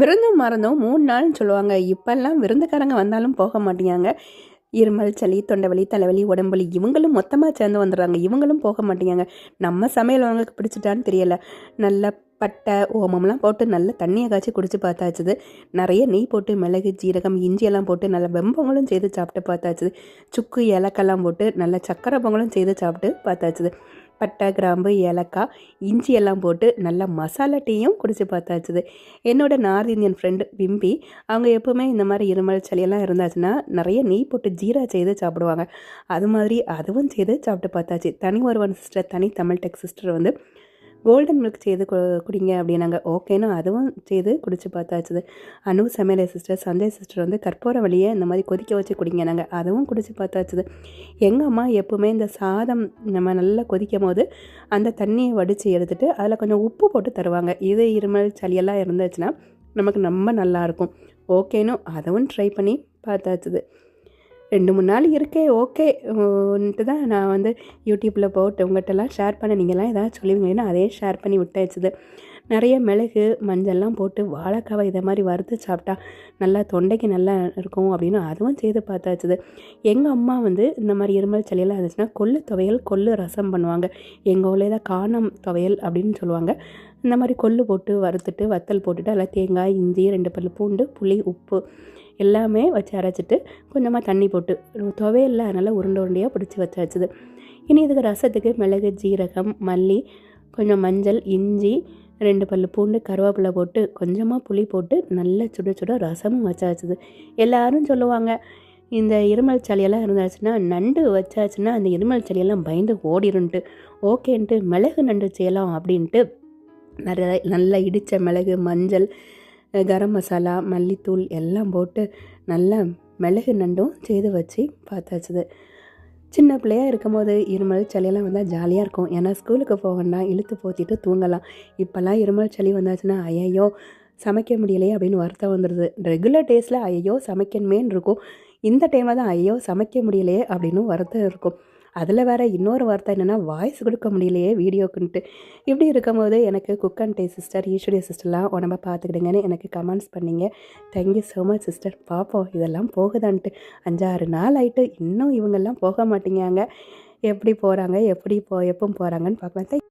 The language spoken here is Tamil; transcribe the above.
விருந்தும் மறந்தும் மூணு நாள்னு சொல்லுவாங்க. இப்போல்லாம் விருந்துக்காரங்க வந்தாலும் போக மாட்டேங்காங்க இருமல் சளி தொண்டைவலி தலைவலி உடம்புலி இவங்களும் மொத்தமாக சேர்ந்து வந்துடுறாங்க. இவங்களும் போக மாட்டேங்காங்க நம்ம சமையல் அவங்களுக்கு பிடிச்சிட்டான்னு தெரியலை. நல்ல பட்டை ஓமம்லாம் போட்டு நல்ல தண்ணியை காய்ச்சி குடிச்சு பார்த்தாச்சுது. நிறைய நெய் போட்டு மிளகு ஜீரகம் இஞ்சியெல்லாம் போட்டு நல்ல வெம்பங்களும் செய்து சாப்பிட்டு பார்த்தாச்சுது. சுக்கு ஏலக்கெல்லாம் போட்டு நல்ல சக்கரை பொங்கலும் செய்து சாப்பிட்டு பார்த்தாச்சுது. பட்டை கிராம்பு ஏலக்காய் இஞ்சி எல்லாம் போட்டு நல்லா மசாலா டீயும் குடிச்சு பார்த்தாச்சுது. என்னோடய நார்த் இந்தியன் ஃப்ரெண்டு விம்பி அவங்க எப்போவுமே இந்த மாதிரி இருமல் சளியெல்லாம் இருந்தாச்சுன்னா நிறைய நெய் போட்டு ஜீரா செய்து சாப்பிடுவாங்க. அது மாதிரி அதுவும் செய்து சாப்பிட்டு பார்த்தாச்சு. தனி ஒருவன் சிஸ்டர் தனி தமிழ் டெக் சிஸ்டர் வந்து கோல்டன் மில்க் செய்து குடிங்க அப்படின்னாங்க. ஓகேன்னு அதுவும் செய்து குடிச்சு பார்த்தாச்சுது அனு சமையல சிஸ்டர் சஞ்சய் சிஸ்டர் வந்து கற்பூர வழியை இந்த மாதிரி கொதிக்க வச்சு குடிங்க நாங்கள் அதுவும் குடிச்சு பார்த்தாச்சுது எங்கள் அம்மா எப்போவுமே இந்த சாதம் நம்ம நல்லா கொதிக்கும் போது அந்த தண்ணியை வடித்து எடுத்துகிட்டு அதில் கொஞ்சம் உப்பு போட்டு தருவாங்க. இது இருமல் சளியெல்லாம் இருந்துச்சுன்னா நமக்கு ரொம்ப நல்லாயிருக்கும் ஓகேன்னு அதுவும் ட்ரை பண்ணி பார்த்தாச்சுது ரெண்டு மூணு நாள் இருக்கே ஓகேன்ட்டு தான் நான் வந்து யூடியூப்பில் போட்டு உங்கள்கிட்டலாம் ஷேர் பண்ண நீங்கள்லாம் ஏதாவது சொல்லுவீங்கன்னா அதே ஷேர் பண்ணி விட்டாச்சுது நிறைய மிளகு மஞ்சள்லாம் போட்டு வாழைக்காவை இதை மாதிரி வறுத்து சாப்பிட்டா நல்லா தொண்டைக்கு நல்லா இருக்கும் அப்படின்னு அதுவும் செய்து பார்த்தாச்சுது. எங்கள் அம்மா வந்து இந்த மாதிரி இருமல் சளியெல்லாம் இருந்துச்சுன்னா கொள்ளு துவையல் கொள்ளு ரசம் பண்ணுவாங்க. எங்கள் ஊரில் தான் காணம் துவையல் அப்படின்னு சொல்லுவாங்க. இந்த மாதிரி கொள்ளு போட்டு வறுத்துட்டு வத்தல் போட்டுட்டு அதில் தேங்காய் இஞ்சி ரெண்டு பல் பூண்டு புளி உப்பு எல்லாமே வச்சு அரைச்சிட்டு கொஞ்சமாக தண்ணி போட்டு துவையல்ல அதனால் உருண்டை உருண்டையாக பிடிச்சி வச்சாச்சுது. இனி இதுக்கு ரசத்துக்கு மிளகு ஜீரகம் மல்லி கொஞ்சம் மஞ்சள் இஞ்சி ரெண்டு பல் பூண்டு கருவேப்பிலை போட்டு கொஞ்சமாக புளி போட்டு நல்லா சுட சுட ரசமும் வச்சாச்சுது. எல்லோரும் சொல்லுவாங்க இந்த இருமல் சளியெல்லாம் இருந்தாச்சுன்னா நண்டு வச்சாச்சுன்னா அந்த இருமல் சளியெல்லாம் பயந்து ஓடிருன்ட்டு. ஓகேன்ட்டு மிளகு நண்டு செய்யலாம் அப்படின்ட்டு நிறைய நல்லா இடித்த மிளகு மஞ்சள் கரம் மசாலா மல்லித்தூள் எல்லாம் போட்டு நல்லா மிளகு நண்டும் செய்து வச்சு பார்த்தாச்சுது. சின்ன பிள்ளையாக இருக்கும் போது இருமல் சளியெல்லாம் வந்தால் ஜாலியாக இருக்கும். ஏன்னா ஸ்கூலுக்கு போகணும்னா இழுத்து போத்திட்டு தூங்கலாம். இப்போல்லாம் இருமல் சளி வந்தாச்சுன்னா ஐயையோ சமைக்க முடியலையே அப்படின்னு வருத்தம் வந்துடுது ரெகுலர் டேஸில் ஐயோ சமைக்கணுமேன்னு இருக்கும். இந்த டைமில் தான் ஐயோ சமைக்க முடியலையே அப்படின்னு வருத்தம் இருக்கும். அதில் வேறு இன்னொரு வார்த்தை என்னென்னா வாய்ஸ் கொடுக்க முடியலையே வீடியோக்குன்ட்டு. இப்படி இருக்கும்போது எனக்கு குக் அண்ட் டே சிஸ்டர் ஈஸ்வரிய சிஸ்டர்லாம் உடம்ப பார்த்துக்கிடுங்கன்னு எனக்கு கமெண்ட்ஸ் பண்ணிங்க. தேங்க்யூ ஸோ மச் சிஸ்டர் பார்ப்போம் இதெல்லாம் போகுதான்ட்டு. அஞ்சாறு நாள் ஆகிட்டு இன்னும் இவங்கெல்லாம் போக மாட்டேங்காங்க எப்படி போகிறாங்க எப்படி போ எப்போ போகிறாங்கன்னு பார்க்கலாம்.